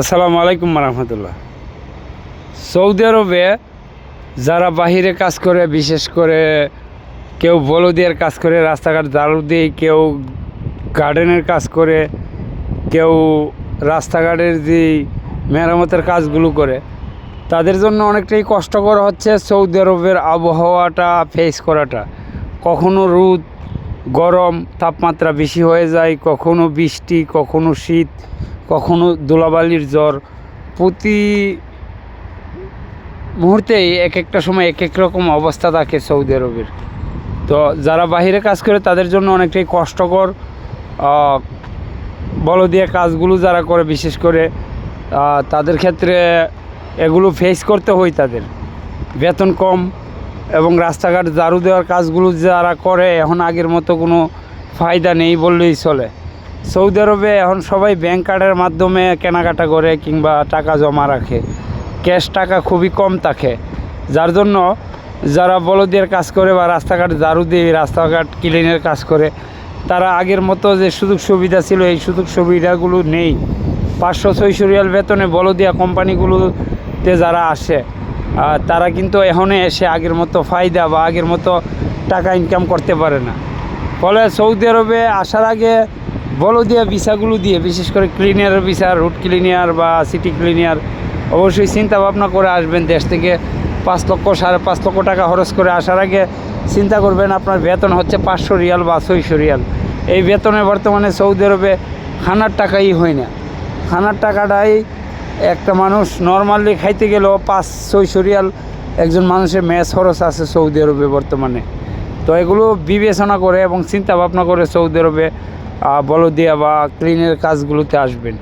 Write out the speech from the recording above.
আসসালামু আলাইকুম রহমতুল্লাহ সৌদি আরবে যারা বাহিরে কাজ করে, বিশেষ করে কেউ বলদিয়ার কাজ করে, রাস্তাঘাট দারু দিয়ে কেউ গার্ডেনের কাজ করে, কেউ রাস্তাঘাটের যে মেরামতের কাজগুলো করে, তাদের জন্য অনেকটাই কষ্টকর হচ্ছে সৌদি আরবের আবহাওয়াটা ফেস করাটা। কখনো রোদ, গরম, তাপমাত্রা বেশি হয়ে যায়, কখনো বৃষ্টি, কখনো শীত কখনো ধুলাবালির জ্বর। প্রতি মুহূর্তেই এক একটা সময় এক এক রকম অবস্থা থাকে সৌদি আরবের। তো যারা বাইরে কাজ করে, তাদের জন্য অনেকটাই কষ্টকর বলদিয়া কাজগুলো যারা করে, বিশেষ করে তাদের ক্ষেত্রে এগুলো ফেস করতে হয় তাদের। বেতন কম এবং রাস্তাঘাট ঝাড়ু দেওয়ার কাজগুলো যারা করে, এখন আগের মতো কোনো ফায়দা নেই বললেই চলে। সৌদি আরবে এখন সবাই ব্যাংক কার্ডের মাধ্যমে কেনাকাটা করে কিংবা টাকা জমা রাখে। ক্যাশ টাকা খুবই কম থাকে। যার জন্য যারা বলদের কাজ করে বা রাস্তাঘাট ঝাড়ু দিয়ে রাস্তাঘাট ক্লিনের কাজ করে, তারা আগের মতো যে সুযোগ সুবিধা ছিল, এই সুযোগ সুবিধাগুলো নেই। পাঁচশো ছয়শো রিয়াল বেতনে বলদিয়া কোম্পানিগুলোতে যারা আসে তারা কিন্তু এখনই এসে আগের মতো ফায়দা বা আগের মতো টাকা ইনকাম করতে পারে না। ফলে সৌদি আরবে আসার আগে বলদিয়া ভিসাগুলো দিয়ে, বিশেষ করে ক্লিনিয়ারের ভিসা, রুট ক্লিনিয়ার বা সিটি ক্লিনিয়ার, অবশ্যই চিন্তা ভাবনা করে আসবেন দেশ থেকে। পাঁচ লক্ষ, সাড়ে পাঁচ লক্ষ টাকা খরচ করে আসার আগে চিন্তা করবেন, আপনার বেতন হচ্ছে পাঁচশো রিয়াল বা ছয়শো রিয়াল। এই বেতনে বর্তমানে সৌদি আরবে খানার টাকাই হয় না। খানার টাকাটাই একটা মানুষ নর্মালি খাইতে গেলেও পাঁচ, ছয়শো রিয়াল একজন মানুষের ম্যাচ খরচ আছে সৌদি আরবে বর্তমানে। তো এগুলো বিবেচনা করে এবং চিন্তা ভাবনা করে সৌদি আরবে বলদিয়া বা ক্লিনের কাজগুলোতে আসবেন।